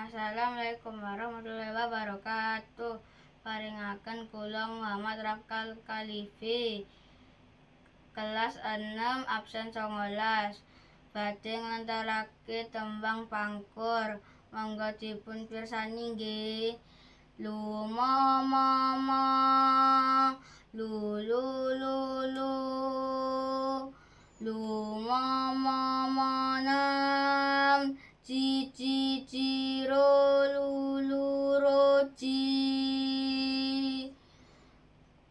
Assalamualaikum warahmatullahi wabarakatuh. Paringaken kula Muhammad Rafkal Kalifi. Kelas 6 absen 19. Badhe nglantarake tembang pangkur. Monggo dipun pirsani nggih. Lumama chi chi ro lu lu ro chi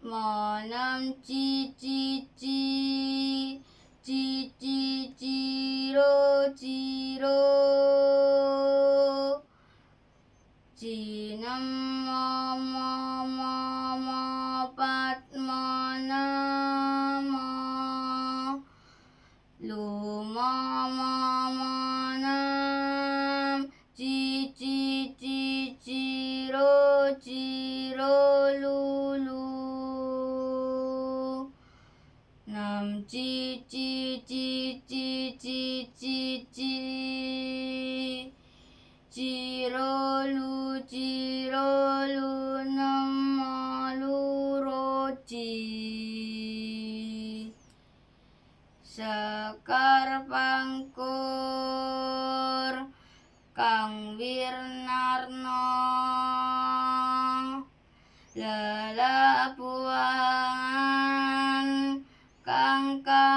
mo nam chi chi chi chi chi chi ro chi ro chi nam mo mo mo mo pat mo nam mo lu mo ci ci ci ci ci ci ci Cirolu cirolu namalu roci Sekar pangkur Kang Wirnarno Lelapuan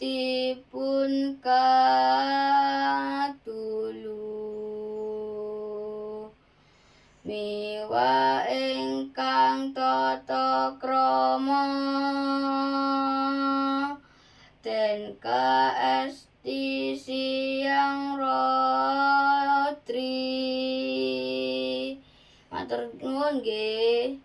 dipun katulu Miwa ingkang tata krama. Den kaesti siang rotri Matur nuwun nggih